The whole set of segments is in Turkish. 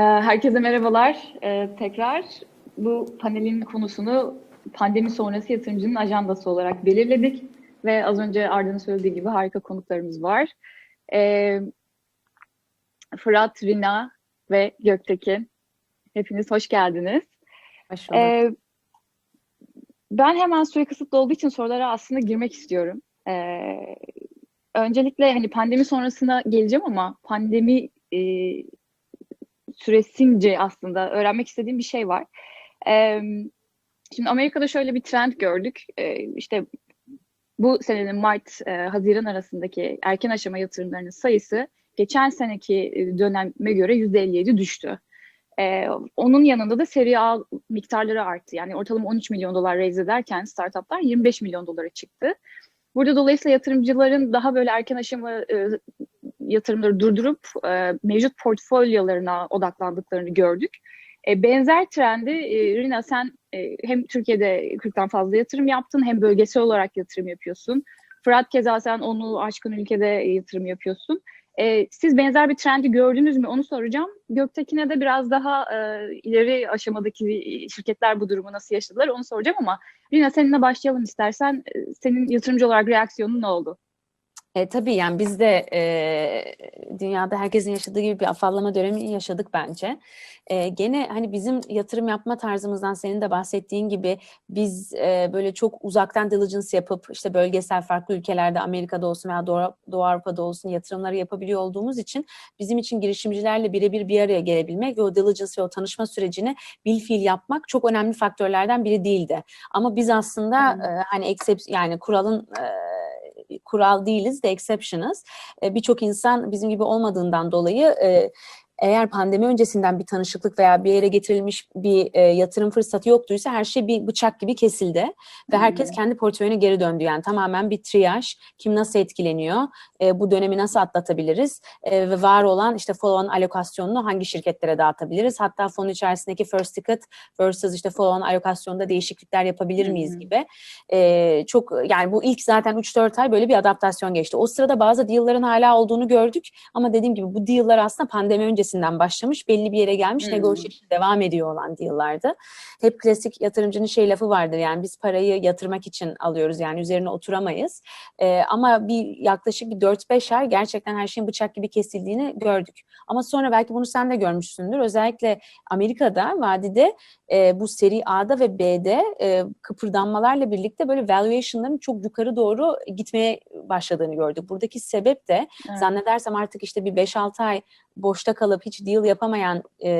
Herkese merhabalar ee, tekrar. Bu panelin konusunu pandemi sonrası yatırımcının ajandası olarak belirledik. Ve az önce Arda'nın söylediği gibi harika konuklarımız var. Ee, Fırat, Rina ve Göktekin. Hepiniz hoş geldiniz. Hoş bulduk. Ee, ben hemen süre kısıtlı olduğu için sorulara aslında girmek istiyorum. Ee, öncelikle hani pandemi sonrasına geleceğim ama pandemi e, süresince aslında öğrenmek istediğim bir şey var. Ee, şimdi Amerika'da şöyle bir trend gördük. Ee, işte bu senenin Mart-Haziran arasındaki erken aşama yatırımlarının sayısı geçen seneki döneme göre %57 düştü. Ee, onun yanında da seri A miktarları arttı. Yani ortalama 13 milyon dolar raise ederken startuplar 25 milyon dolara çıktı. Burada dolayısıyla yatırımcıların daha böyle erken aşama e, yatırımları durdurup e, mevcut portfolyolarına odaklandıklarını gördük. E, benzer trendi e, Rina sen e, hem Türkiye'de 40'tan fazla yatırım yaptın hem bölgesel olarak yatırım yapıyorsun. Fırat keza sen onu aşkın ülkede yatırım yapıyorsun. E, siz benzer bir trendi gördünüz mü onu soracağım. Göktekin'e de biraz daha e, ileri aşamadaki şirketler bu durumu nasıl yaşadılar onu soracağım ama Rina seninle başlayalım istersen. E, senin yatırımcı olarak reaksiyonun ne oldu? E, tabii yani biz de e, dünyada herkesin yaşadığı gibi bir afallama dönemi yaşadık bence. E, gene hani bizim yatırım yapma tarzımızdan senin de bahsettiğin gibi biz e, böyle çok uzaktan diligence yapıp işte bölgesel farklı ülkelerde Amerika'da olsun veya Doğu, Doğu Avrupa'da olsun yatırımları yapabiliyor olduğumuz için bizim için girişimcilerle birebir bir araya gelebilmek ve o diligence ve o tanışma sürecini bil fiil yapmak çok önemli faktörlerden biri değildi. Ama biz aslında Hmm. e, hani except, yani kuralın e, kural değiliz de exception'ız. E, Birçok insan bizim gibi olmadığından dolayı e, eğer pandemi öncesinden bir tanışıklık veya bir yere getirilmiş bir e, yatırım fırsatı yoktuysa her şey bir bıçak gibi kesildi ve herkes kendi portföyüne geri döndü. Yani tamamen bir triyaj, kim nasıl etkileniyor, e, bu dönemi nasıl atlatabiliriz e, ve var olan işte follow-on alokasyonunu hangi şirketlere dağıtabiliriz? Hatta fonun içerisindeki first ticket versus işte follow-on alokasyonda değişiklikler yapabilir miyiz Hı hı. gibi. E, çok yani bu ilk zaten 3-4 ay böyle bir adaptasyon geçti. O sırada bazı deal'ların hala olduğunu gördük ama dediğim gibi bu deal'lar aslında pandemi öncesinden başlamış, belli bir yere gelmiş, negotiation devam ediyor olan deal'lardı. Hep klasik yatırımcının şey lafı vardır yani biz parayı yatırmak için alıyoruz yani üzerine oturamayız. E, ama bir yaklaşık bir 4-5 ay gerçekten her şeyin bıçak gibi kesildiğini gördük. Ama sonra belki bunu sen de görmüşsündür. Özellikle Amerika'da vadide e, bu seri A'da ve B'de e, kıpırdanmalarla birlikte böyle valuation'ların çok yukarı doğru gitmeye başladığını gördük. Buradaki sebep de Evet. zannedersem artık işte bir 5-6 ay boşta kalıp hiç deal yapamayan e,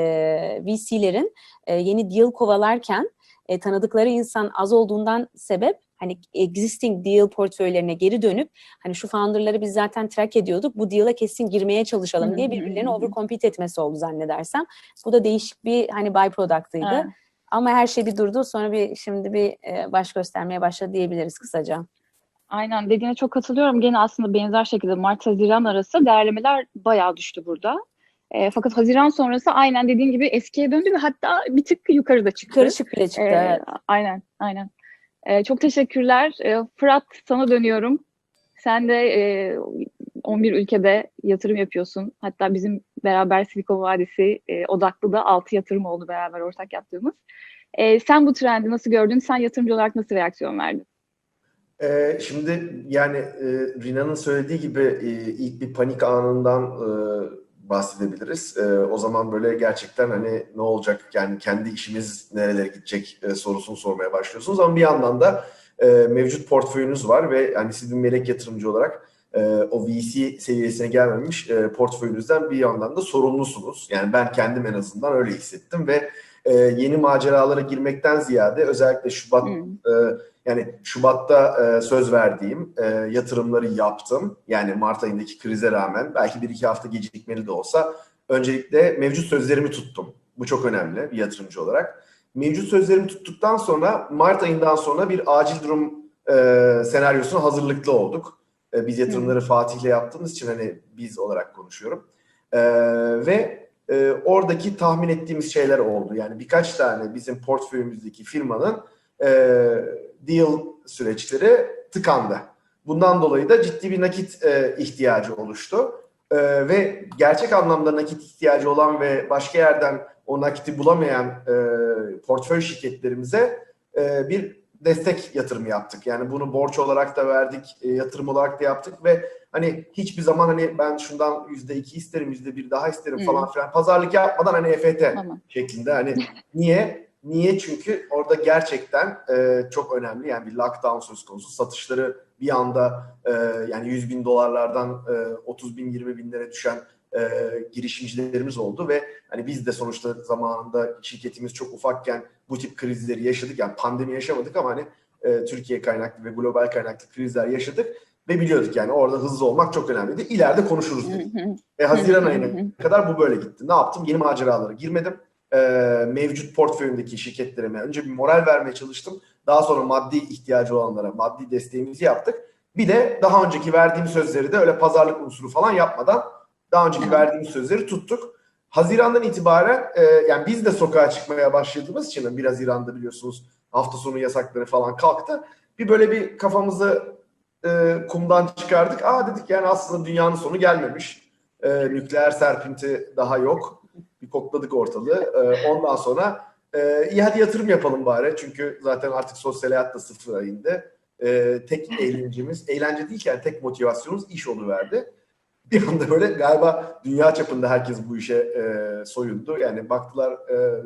VC'lerin e, yeni deal kovalarken e, tanıdıkları insan az olduğundan sebep hani existing deal portföylerine geri dönüp hani şu founder'ları biz zaten track ediyorduk bu deal'a kesin girmeye çalışalım diye birbirlerini overcompete etmesi oldu zannedersem. Bu da değişik bir hani byproduct'ıydı. Evet. Ama her şey bir durdu sonra bir şimdi bir e, baş göstermeye başladı diyebiliriz kısaca. Aynen dediğine çok katılıyorum. Gene aslında benzer şekilde Mart-Haziran arası değerlemeler bayağı düştü burada. E, fakat Haziran sonrası aynen dediğin gibi eskiye döndü ve hatta bir tık yukarıda çıktı. Karışık bile çıktı. E, evet. Aynen, aynen. E, çok teşekkürler. E, Fırat sana dönüyorum. Sen de e, 11 ülkede yatırım yapıyorsun. Hatta bizim beraber Silikon Vadisi e, odaklı da 6 yatırım oldu beraber ortak yaptığımız. E, sen bu trendi nasıl gördün? Sen yatırımcı olarak nasıl reaksiyon verdin? Şimdi yani e, Rina'nın söylediği gibi e, ilk bir panik anından e, bahsedebiliriz. E, o zaman böyle gerçekten hani ne olacak yani kendi işimiz nerelere gidecek e, sorusunu sormaya başlıyorsunuz. Ama bir yandan da e, mevcut portföyünüz var ve hani siz bir melek yatırımcı olarak e, o VC seviyesine gelmemiş e, portföyünüzden bir yandan da sorumlusunuz. Yani ben kendim en azından öyle hissettim ve e, yeni maceralara girmekten ziyade özellikle Şubat Hmm. e, yani Şubat'ta e, söz verdiğim e, yatırımları yaptım. Yani Mart ayındaki krize rağmen belki bir iki hafta gecikmeli de olsa öncelikle mevcut sözlerimi tuttum. Bu çok önemli bir yatırımcı olarak. Mevcut sözlerimi tuttuktan sonra Mart ayından sonra bir acil durum e, senaryosuna hazırlıklı olduk. E, biz yatırımları Fatih'le yaptığımız için hani biz olarak konuşuyorum. E, ve e, oradaki tahmin ettiğimiz şeyler oldu. Yani birkaç tane bizim portföyümüzdeki firmanın e, deal süreçleri tıkandı. Bundan dolayı da ciddi bir nakit e, ihtiyacı oluştu. Ee, ve gerçek anlamda nakit ihtiyacı olan ve başka yerden o nakiti bulamayan e, portföy şirketlerimize e, bir destek yatırımı yaptık. Yani bunu borç olarak da verdik, e, yatırım olarak da yaptık ve hani hiçbir zaman hani ben şundan yüzde iki isterim, yüzde bir daha isterim Hı. falan filan pazarlık yapmadan hani EFT Tamam. şeklinde hani niye? Niye? Çünkü orada gerçekten e, çok önemli yani bir lockdown söz konusu. Satışları bir anda e, yani 100 bin dolarlardan e, 30 bin 20 binlere düşen e, girişimcilerimiz oldu ve hani biz de sonuçta zamanında şirketimiz çok ufakken bu tip krizleri yaşadık. Yani pandemi yaşamadık ama hani e, Türkiye kaynaklı ve global kaynaklı krizler yaşadık ve biliyorduk yani orada hızlı olmak çok önemliydi. İleride konuşuruz dedik. Ve Haziran ayına kadar bu böyle gitti. Ne yaptım? Yeni maceralara girmedim. Ee, mevcut portföyümdeki şirketlerime önce bir moral vermeye çalıştım. Daha sonra maddi ihtiyacı olanlara maddi desteğimizi yaptık. Bir de daha önceki verdiğim sözleri de öyle pazarlık unsuru falan yapmadan daha önceki Hı. verdiğim sözleri tuttuk. Haziran'dan itibaren e, yani biz de sokağa çıkmaya başladığımız için 1 Haziran'da biliyorsunuz hafta sonu yasakları falan kalktı. Bir böyle bir kafamızı e, kumdan çıkardık. Aa dedik yani aslında dünyanın sonu gelmemiş. E, nükleer serpinti daha yok. Bir kokladık ortalığı. E, ondan sonra e, iyi hadi yatırım yapalım bari. Çünkü zaten artık sosyal hayat da sıfıra indi. E, tek eğlencemiz, eğlence değilken tek motivasyonumuz iş oluverdi. Bir anda böyle galiba dünya çapında herkes bu işe e, soyundu. Yani baktılar e,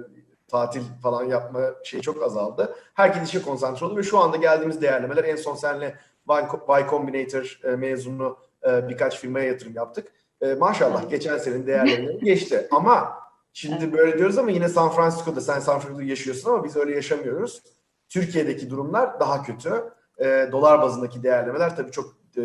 tatil falan yapma şey çok azaldı. Herkes işe konsantre oldu ve şu anda geldiğimiz değerlemeler en son seninle Y Y Combinator e, mezunu e, birkaç firmaya yatırım yaptık. E, maşallah geçen senenin değerlerini geçti. Ama şimdi böyle diyoruz ama yine San Francisco'da sen San Francisco'da yaşıyorsun ama biz öyle yaşamıyoruz. Türkiye'deki durumlar daha kötü. E, dolar bazındaki değerlemeler tabii çok e,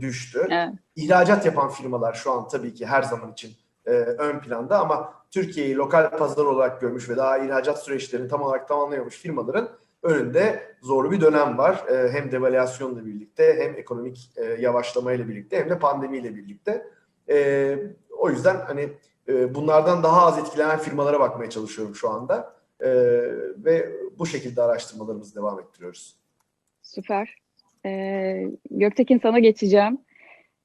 düştü. Evet. İhracat yapan firmalar şu an tabii ki her zaman için e, ön planda ama Türkiye'yi lokal pazar olarak görmüş ve daha ihracat süreçlerini tam olarak tamamlayamamış firmaların önünde zorlu bir dönem var. E, hem devalüasyonla birlikte hem ekonomik e, yavaşlamayla birlikte hem de pandemiyle birlikte. E, o yüzden hani e, bunlardan daha az etkilenen firmalara bakmaya çalışıyorum şu anda. E, ve bu şekilde araştırmalarımızı devam ettiriyoruz. Süper. Ee, Göktekin sana geçeceğim.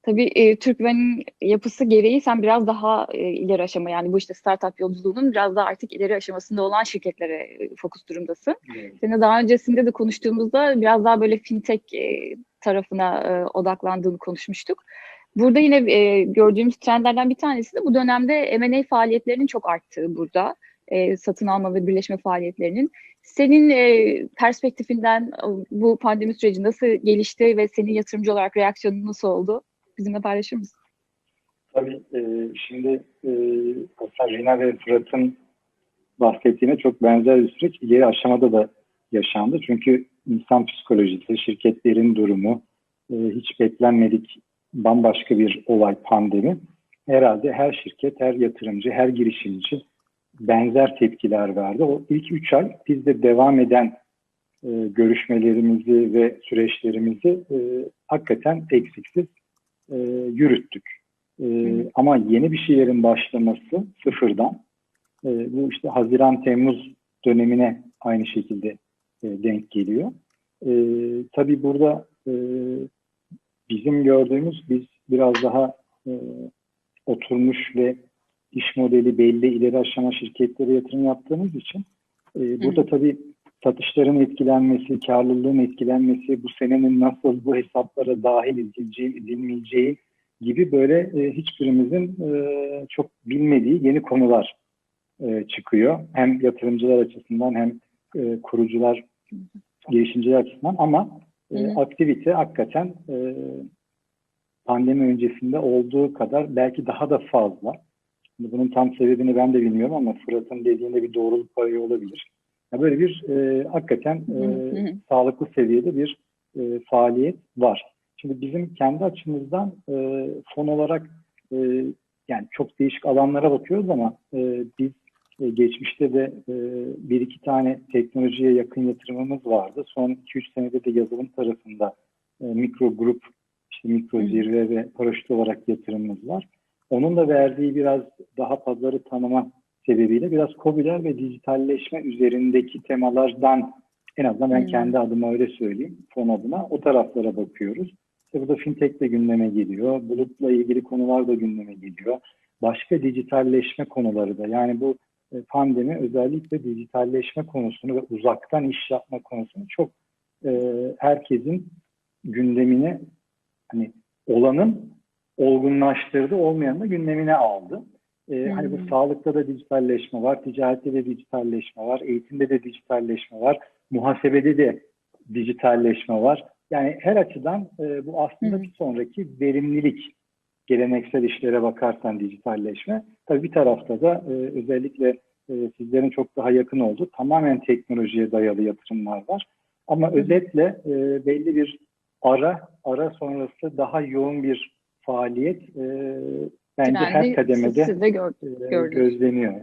Tabii e, Türkmen'in yapısı gereği sen biraz daha e, ileri aşama yani bu işte startup yolculuğunun biraz daha artık ileri aşamasında olan şirketlere e, fokus durumdasın. Seninle daha öncesinde de konuştuğumuzda biraz daha böyle fintech e, tarafına e, odaklandığını konuşmuştuk. Burada yine e, gördüğümüz trendlerden bir tanesi de bu dönemde M&A faaliyetlerinin çok arttığı burada. E, satın alma ve birleşme faaliyetlerinin. Senin e, perspektifinden bu pandemi süreci nasıl gelişti ve senin yatırımcı olarak reaksiyonun nasıl oldu? Bizimle paylaşır mısın? Tabii e, şimdi e, aslında Rina ve Fırat'ın bahsettiğine çok benzer bir süreç ileri aşamada da yaşandı. Çünkü insan psikolojisi, şirketlerin durumu, e, hiç beklenmedik bambaşka bir olay pandemi. Herhalde her şirket, her yatırımcı, her girişimci benzer tepkiler verdi. O ilk üç ay biz de devam eden e, görüşmelerimizi ve süreçlerimizi e, hakikaten eksiksiz e, yürüttük. E, ama yeni bir şeylerin başlaması sıfırdan e, bu işte Haziran-Temmuz dönemine aynı şekilde e, denk geliyor. E, tabii burada e, bizim gördüğümüz biz biraz daha e, oturmuş ve iş modeli belli ileri aşama şirketlere yatırım yaptığımız için e, burada tabii satışların etkilenmesi, karlılığın etkilenmesi, bu senenin nasıl bu hesaplara dahil edileceği, edilmeyeceği gibi böyle e, hiçbirimizin e, çok bilmediği yeni konular e, çıkıyor. Hem yatırımcılar açısından hem e, kurucular, girişimciler açısından ama Hı hı. aktivite hakikaten e, pandemi öncesinde olduğu kadar belki daha da fazla. Şimdi bunun tam sebebini ben de bilmiyorum ama Fırat'ın dediğinde bir doğruluk payı olabilir. Ya böyle bir e, hakikaten e, Hı hı hı. sağlıklı seviyede bir e, faaliyet var. Şimdi bizim kendi açımızdan e, fon olarak e, yani çok değişik alanlara bakıyoruz ama e, biz e, geçmişte de e, bir iki tane teknolojiye yakın yatırımımız vardı. Son 2-3 senede de yazılım tarafında e, mikro grup, işte mikro zirve ve paraşüt olarak yatırımımız var. Onun da verdiği biraz daha pazarı tanıma sebebiyle biraz COBİ'ler ve dijitalleşme üzerindeki temalardan en azından ben kendi adıma öyle söyleyeyim fon adına o taraflara bakıyoruz. İşte burada fintech de gündeme geliyor. Bulutla ilgili konular da gündeme geliyor. Başka dijitalleşme konuları da. Yani bu pandemi özellikle dijitalleşme konusunu ve uzaktan iş yapma konusunu çok e, herkesin gündemine hani olanın olgunlaştırdı, olmayanın da gündemine aldı. E, Hani bu Hmm. sağlıkta da dijitalleşme var, ticarette de dijitalleşme var, eğitimde de dijitalleşme var, muhasebede de dijitalleşme var. Yani her açıdan e, bu aslında Hı. bir sonraki verimlilik geleneksel işlere bakarsan dijitalleşme. Tabii bir tarafta da e, özellikle e, sizlerin çok daha yakın olduğu tamamen teknolojiye dayalı yatırımlar var. Ama özetle e, belli bir ara ara sonrası daha yoğun bir faaliyet e, bence her Trendi kademede siz de gör- e, gözleniyor.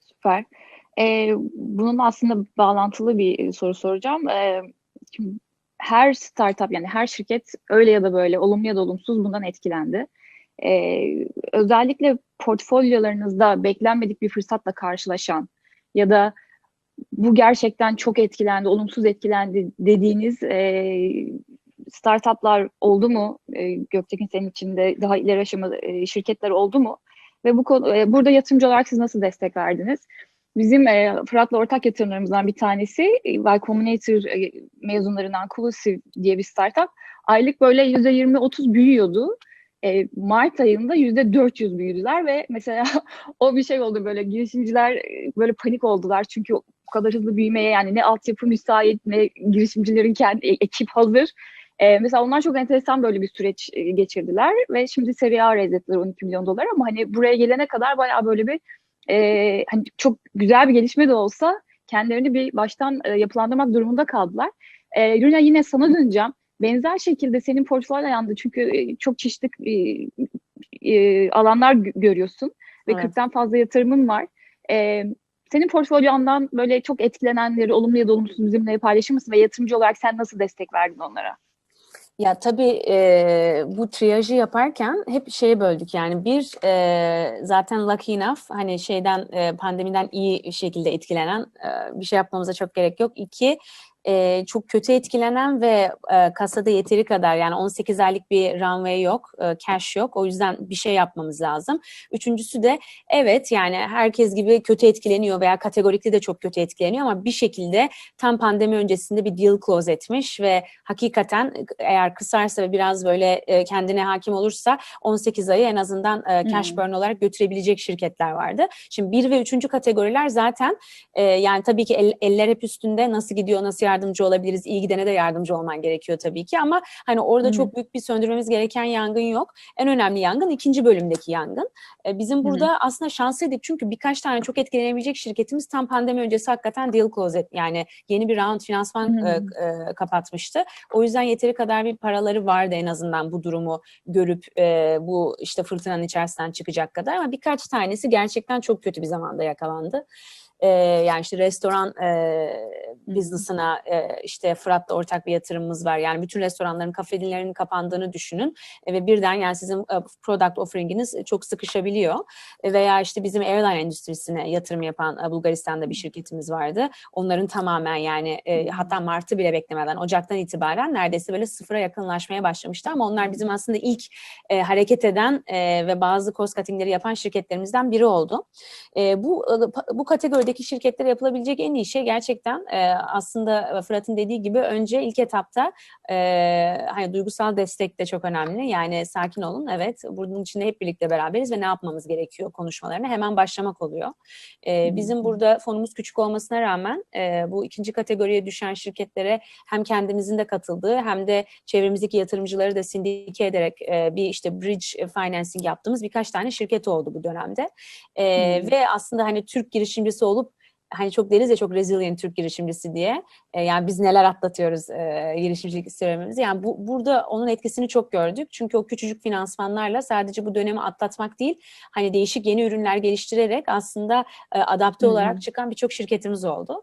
Süper. Ee, bunun aslında bağlantılı bir e, soru soracağım. Ee, şimdi her startup yani her şirket öyle ya da böyle olumlu ya da olumsuz bundan etkilendi. Ee, özellikle portfolyolarınızda beklenmedik bir fırsatla karşılaşan ya da bu gerçekten çok etkilendi, olumsuz etkilendi dediğiniz e, startuplar oldu mu? E, Göktekin senin içinde daha ileri aşama e, şirketler oldu mu? Ve bu konu, e, burada yatırımcı olarak siz nasıl destek verdiniz? Bizim e, Fırat'la ortak yatırımlarımızdan bir tanesi e, Y Combinator e, mezunlarından Clusive diye bir startup. Aylık böyle %20-30 büyüyordu. E, Mart ayında %400 büyüdüler ve mesela o bir şey oldu böyle girişimciler e, böyle panik oldular çünkü bu kadar hızlı büyümeye yani ne altyapı müsait ne girişimcilerin kendi e, ekip hazır. E, mesela onlar çok enteresan böyle bir süreç geçirdiler ve şimdi Serie A redettiler 12 milyon dolar ama hani buraya gelene kadar bayağı böyle bir e, hani çok güzel bir gelişme de olsa kendilerini bir baştan e, yapılandırmak durumunda kaldılar. E, Rüna yine sana döneceğim. Benzer şekilde senin portföyün yandı çünkü e, çok çeşitli e, e, alanlar gö- görüyorsun ve Evet. 40'tan fazla yatırımın var. E, senin portfolyandan böyle çok etkilenenleri olumlu ya da olumsuz bizimle paylaşır mısın ve yatırımcı olarak sen nasıl destek verdin onlara? Ya tabii e, bu triyajı yaparken hep şeye böldük yani bir e, zaten lucky enough hani şeyden e, pandemiden iyi şekilde etkilenen e, bir şey yapmamıza çok gerek yok. İki e, çok kötü etkilenen ve e, kasada yeteri kadar yani 18 aylık bir runway yok, e, cash yok. O yüzden bir şey yapmamız lazım. Üçüncüsü de evet yani herkes gibi kötü etkileniyor veya kategorikli de çok kötü etkileniyor ama bir şekilde tam pandemi öncesinde bir deal close etmiş ve hakikaten eğer kısarsa ve biraz böyle e, kendine hakim olursa 18 ayı en azından e, cash Hmm. burn olarak götürebilecek şirketler vardı. Şimdi bir ve üçüncü kategoriler zaten e, yani tabii ki el- eller hep üstünde nasıl gidiyor, nasıl yardımcı olabiliriz, iyi gidene de yardımcı olman gerekiyor tabii ki ama hani orada Hı hı. çok büyük bir söndürmemiz gereken yangın yok. En önemli yangın ikinci bölümdeki yangın. E, bizim hı. burada aslında şanslıydık çünkü birkaç tane çok etkilenebilecek şirketimiz tam pandemi öncesi hakikaten deal close et yani yeni bir round finansman Hı e, hı. e, kapatmıştı. O yüzden yeteri kadar bir paraları vardı en azından bu durumu görüp e, bu işte fırtınanın içerisinden çıkacak kadar ama birkaç tanesi gerçekten çok kötü bir zamanda yakalandı. E, yani işte restoran e, business'ına e, işte Fırat'la ortak bir yatırımımız var. Yani bütün restoranların, kafelerinin kapandığını düşünün E, ve birden yani sizin e, product offering'iniz çok sıkışabiliyor. E, veya işte bizim airline endüstrisine yatırım yapan e, Bulgaristan'da bir şirketimiz vardı. Onların tamamen yani e, hatta Mart'ı bile beklemeden Ocak'tan itibaren neredeyse böyle sıfıra yakınlaşmaya başlamıştı ama onlar bizim aslında ilk e, hareket eden e, ve bazı cost cutting'leri yapan şirketlerimizden biri oldu. E, bu e, bu kategorideki şirketlere yapılabilecek en iyi şey gerçekten e, aslında Fırat'ın dediği gibi önce ilk etapta e, hani duygusal destek de çok önemli. Yani sakin olun evet bunun içinde hep birlikte beraberiz ve ne yapmamız gerekiyor konuşmalarına hemen başlamak oluyor. E, bizim burada fonumuz küçük olmasına rağmen e, bu ikinci kategoriye düşen şirketlere hem kendimizin de katıldığı hem de çevremizdeki yatırımcıları da sindike ederek e, bir işte bridge financing yaptığımız birkaç tane şirket oldu bu dönemde. E, Hmm. Ve aslında hani Türk girişimcisi olup hani çok deriz ya çok resilient Türk girişimcisi diye. E, yani biz neler atlatıyoruz e, girişimcilik serüvenimizi. Yani bu burada onun etkisini çok gördük. Çünkü o küçücük finansmanlarla sadece bu dönemi atlatmak değil, hani değişik yeni ürünler geliştirerek aslında e, adapte hı. olarak çıkan birçok şirketimiz oldu.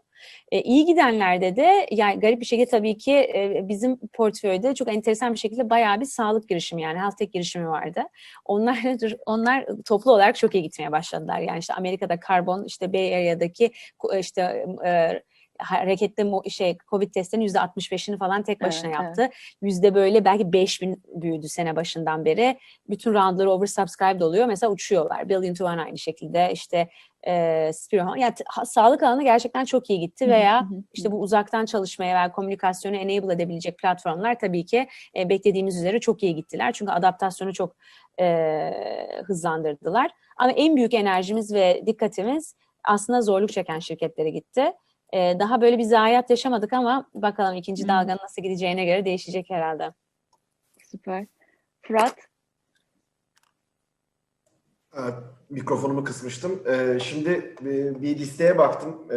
E, iyi gidenlerde de yani garip bir şekilde tabii ki e, bizim portföyde çok enteresan bir şekilde bayağı bir sağlık girişimi yani health tech girişimi vardı. Onlar onlar toplu olarak çok iyi gitmeye başladılar. Yani işte Amerika'da karbon, işte Bay Area'daki ku- işte e, hareketli mo- şey Covid testlerinin yüzde 65'ini falan tek başına Evet, yaptı. Yüzde böyle belki 5000 büyüdü sene başından beri. Bütün roundları oversubscribed oluyor. Mesela uçuyorlar. Billion to One aynı şekilde işte e, Spiro, yani sağlık alanı gerçekten çok iyi gitti veya işte bu uzaktan çalışmaya veya komünikasyonu enable edebilecek platformlar tabii ki e, beklediğimiz üzere çok iyi gittiler. Çünkü adaptasyonu çok e, hızlandırdılar. Ama en büyük enerjimiz ve dikkatimiz aslında zorluk çeken şirketlere gitti. E, daha böyle bir zayiat yaşamadık ama bakalım ikinci dalganın nasıl gideceğine göre değişecek herhalde. Süper. Fırat, Evet, Mikrofonumu kısmıştım. Ee, şimdi e, bir listeye baktım. Ee,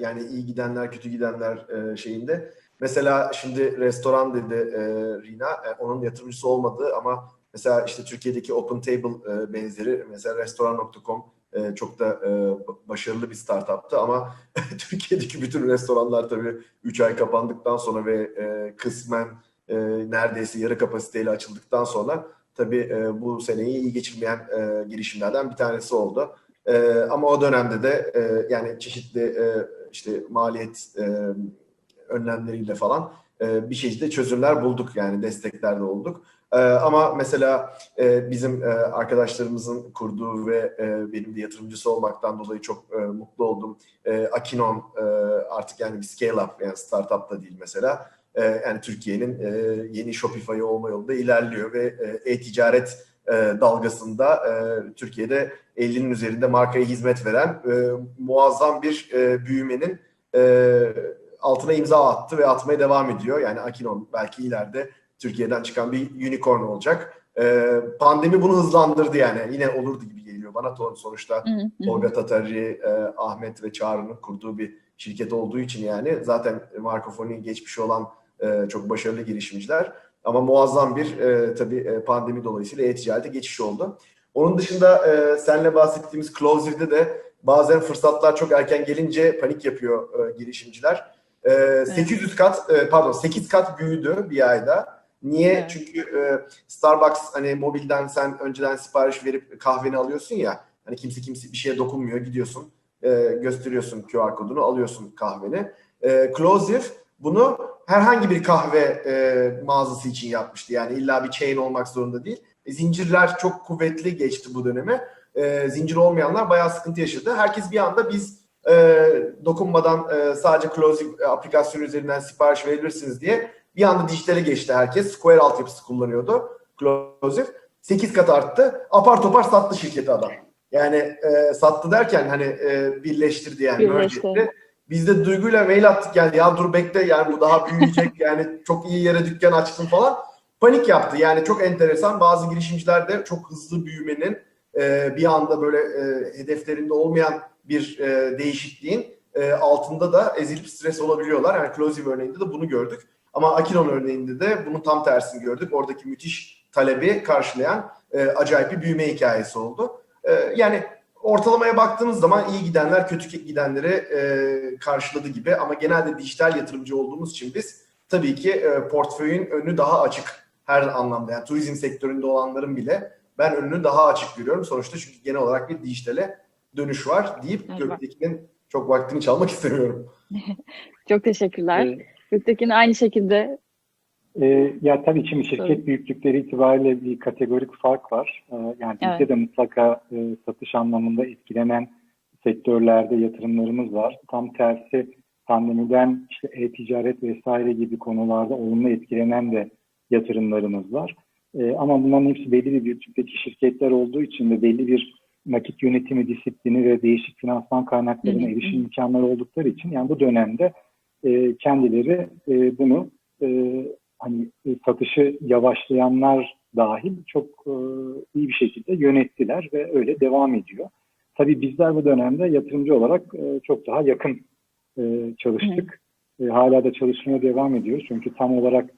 yani iyi gidenler, kötü gidenler e, şeyinde. Mesela şimdi restoran dedi e, Rina. E, onun yatırımcısı olmadı ama mesela işte Türkiye'deki Open Table e, benzeri mesela restoran.com e, çok da e, başarılı bir startuptı ama Türkiye'deki bütün restoranlar tabii 3 ay kapandıktan sonra ve e, kısmen e, neredeyse yarı kapasiteyle açıldıktan sonra tabii e, bu seneyi iyi geçirmeyen e, girişimlerden bir tanesi oldu. E, ama o dönemde de e, yani çeşitli e, işte maliyet e, önlemleriyle falan e, bir şekilde çözümler bulduk yani desteklerde olduk. E, ama mesela e, bizim e, arkadaşlarımızın kurduğu ve e, benim de yatırımcısı olmaktan dolayı çok e, mutlu oldum. E, Akinon e, artık yani bir scale up yani startup da değil mesela. E, yani Türkiye'nin e, yeni Shopify olma yolunda ilerliyor ve e, e-ticaret e, dalgasında e, Türkiye'de 50'nin üzerinde markaya hizmet veren e, muazzam bir e, büyümenin e, altına imza attı ve atmaya devam ediyor. Yani Akinon belki ileride Türkiye'den çıkan bir unicorn olacak. E, pandemi bunu hızlandırdı yani. Yine olurdu gibi geliyor bana sonuçta. Tolga Tatari, e, Ahmet ve Çağrı'nın kurduğu bir şirket olduğu için yani zaten Markofoni geçmişi olan e, çok başarılı girişimciler. Ama muazzam bir e, tabii e, pandemi dolayısıyla e-ticarete geçiş oldu. Onun dışında e, senle bahsettiğimiz Closer'de de bazen fırsatlar çok erken gelince panik yapıyor e, girişimciler. E, 800 kat e, pardon 8 kat büyüdü bir ayda. Niye? Evet. Çünkü e, Starbucks hani mobilden sen önceden sipariş verip kahveni alıyorsun ya. Hani kimse kimse bir şeye dokunmuyor. Gidiyorsun, e, gösteriyorsun QR kodunu, alıyorsun kahveni. E, Closive bunu herhangi bir kahve e, mağazası için yapmıştı. Yani illa bir chain olmak zorunda değil. E, zincirler çok kuvvetli geçti bu döneme. E, zincir olmayanlar bayağı sıkıntı yaşadı. Herkes bir anda biz e, dokunmadan e, sadece Closive aplikasyonu üzerinden sipariş verebilirsiniz diye bir anda dijitale geçti herkes. Square altyapısı kullanıyordu Closive. 8 kat arttı. Apar topar sattı şirketi adam. Yani e, sattı derken hani e, birleştirdi yani. merge Birleşti. etti. Biz de duyguyla mail attık geldi. Ya dur bekle yani bu daha büyüyecek yani çok iyi yere dükkan açtın falan. Panik yaptı. Yani çok enteresan. Bazı girişimciler de çok hızlı büyümenin e, bir anda böyle e, hedeflerinde olmayan bir e, değişikliğin e, altında da ezilip stres olabiliyorlar. Yani Closive örneğinde de bunu gördük. Ama Akinon örneğinde de bunun tam tersini gördük. Oradaki müthiş talebi karşılayan e, acayip bir büyüme hikayesi oldu. E, yani ortalamaya baktığınız zaman iyi gidenler kötü gidenleri e, karşıladı gibi ama genelde dijital yatırımcı olduğumuz için biz tabii ki e, portföyün önü daha açık her anlamda. Yani turizm sektöründe olanların bile ben önünü daha açık görüyorum. Sonuçta çünkü genel olarak bir dijitale dönüş var deyip Evet. Göktekin'in çok vaktini çalmak istemiyorum. çok teşekkürler. Ee, Göktekin aynı şekilde E, ya tabii şimdi şirket büyüklükleri itibariyle bir kategorik fark var. E, yani bizde Evet. de mutlaka e, satış anlamında etkilenen sektörlerde yatırımlarımız var. Tam tersi pandemiden işte e-ticaret vesaire gibi konularda olumlu etkilenen de yatırımlarımız var. E, ama bunların hepsi belli bir büyüklükteki şirketler olduğu için de belli bir nakit yönetimi disiplini ve değişik finansman kaynaklarına erişim imkanları oldukları için yani bu dönemde e, kendileri e, bunu e, hani e, satışı yavaşlayanlar dahil çok e, iyi bir şekilde yönettiler ve öyle devam ediyor. Tabii bizler bu dönemde yatırımcı olarak e, çok daha yakın e, çalıştık. E, hala da çalışmaya devam ediyoruz. Çünkü tam olarak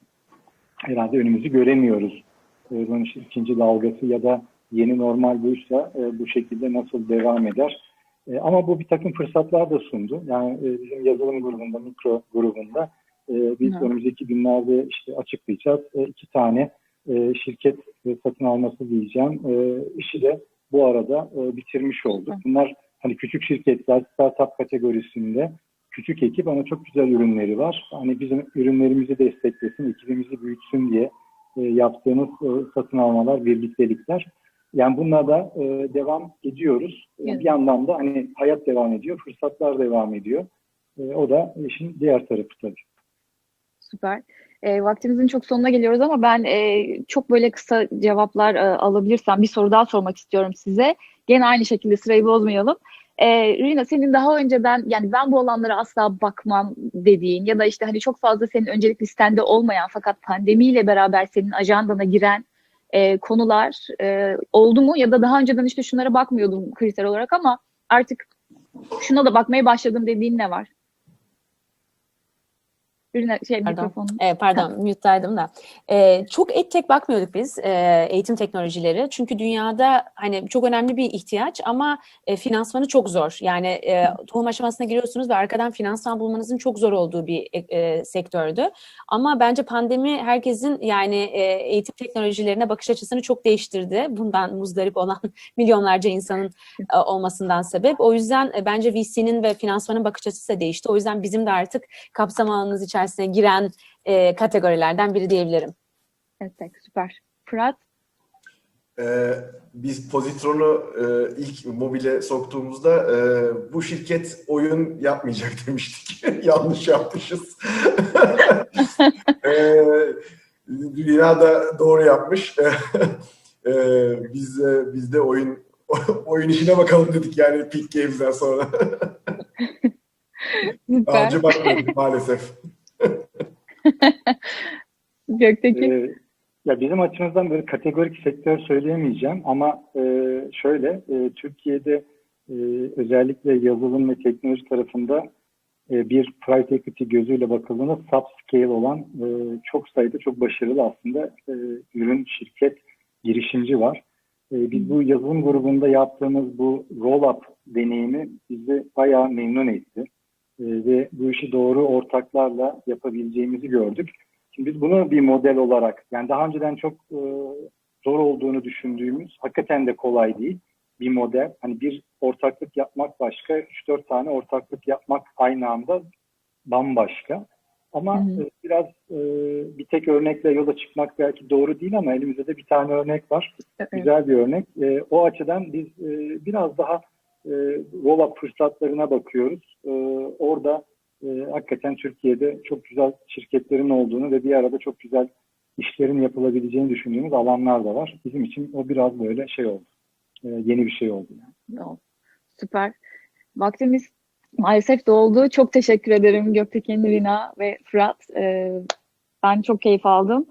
herhalde önümüzü göremiyoruz. E, bunun ikinci dalgası ya da yeni normal buysa e, bu şekilde nasıl devam eder? E, ama bu bir takım fırsatlar da sundu. Yani e, bizim yazılım grubunda, mikro grubunda e, biz Hı. önümüzdeki günlerde işte açıklayacağız. E, iki tane e, şirket e, satın alması diyeceğim. E, işi de bu arada e, bitirmiş olduk. Hı. Bunlar hani küçük şirketler, startup kategorisinde küçük ekip ama çok güzel ürünleri var. Hani bizim ürünlerimizi desteklesin, ekibimizi büyütsün diye e, yaptığımız e, satın almalar, birliktelikler. Yani bununla da e, devam ediyoruz. E, Evet. Bir yandan da hani hayat devam ediyor, fırsatlar devam ediyor. E, o da işin diğer tarafı tabii. Süper. E, vaktimizin çok sonuna geliyoruz ama ben e, çok böyle kısa cevaplar e, alabilirsem bir soru daha sormak istiyorum size. Gene aynı şekilde sırayı bozmayalım. E, Rina senin daha önceden yani ben bu alanlara asla bakmam dediğin ya da işte hani çok fazla senin öncelik listende olmayan fakat pandemiyle beraber senin ajandana giren e, konular e, oldu mu? Ya da daha önceden işte şunlara bakmıyordum kriter olarak ama artık şuna da bakmaya başladım dediğin ne var? Rina şey Pardon. mikrofonu. E, pardon, mute'daydım da. E, çok et tek bakmıyorduk biz e, eğitim teknolojileri. Çünkü dünyada hani çok önemli bir ihtiyaç ama e, finansmanı çok zor. Yani e, tohum aşamasına giriyorsunuz ve arkadan finansman bulmanızın çok zor olduğu bir e, e, sektördü. Ama bence pandemi herkesin yani e, eğitim teknolojilerine bakış açısını çok değiştirdi. Bundan muzdarip olan milyonlarca insanın e, olmasından sebep. O yüzden e, bence VC'nin ve finansmanın bakış açısı da değişti. O yüzden bizim de artık kapsam alanımız içerisine giren e, kategorilerden biri diyebilirim. Evet, süper. Fırat, Ee, biz Pozitron'u e, ilk mobile soktuğumuzda e, bu şirket oyun yapmayacak demiştik. Yanlış yapmışız. e, dünya da doğru yapmış. e, biz, de, biz de oyun oyun işine bakalım dedik yani Peak Games'den sonra. Önce bakmadık maalesef. Gökteki. Ee, ya bizim açımızdan böyle kategorik sektör söyleyemeyeceğim ama e, şöyle e, Türkiye'de e, özellikle yazılım ve teknoloji tarafında e, bir private equity gözüyle bakıldığında subscale olan e, çok sayıda çok başarılı aslında e, ürün, şirket, girişimci var. E, biz bu yazılım grubunda yaptığımız bu roll-up deneyimi bizi bayağı memnun etti. E, ve bu işi doğru ortaklarla yapabileceğimizi gördük. Şimdi biz bunu bir model olarak, yani daha önceden çok e, zor olduğunu düşündüğümüz, hakikaten de kolay değil bir model. Hani bir ortaklık yapmak başka, 3-4 tane ortaklık yapmak aynı anda bambaşka. Ama Hı hı. e, biraz e, bir tek örnekle yola çıkmak belki doğru değil ama elimizde de bir tane örnek var. Evet. Güzel bir örnek. E, o açıdan biz e, biraz daha e, roll-up fırsatlarına bakıyoruz. E, orada e, hakikaten Türkiye'de çok güzel şirketlerin olduğunu ve bir arada çok güzel işlerin yapılabileceğini düşündüğümüz alanlar da var. Bizim için o biraz böyle şey oldu. E, yeni bir şey oldu. Yani. Oldu. Süper. Vaktimiz maalesef doldu. Çok teşekkür ederim Göktekin, Rina ve Fırat. Ee, ben çok keyif aldım.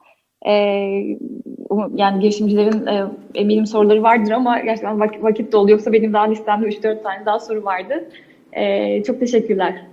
Ee, um- yani girişimcilerin e, eminim soruları vardır ama gerçekten vak- vakit dolu. Yoksa benim daha listemde 3-4 tane daha soru vardı. Ee, çok teşekkürler.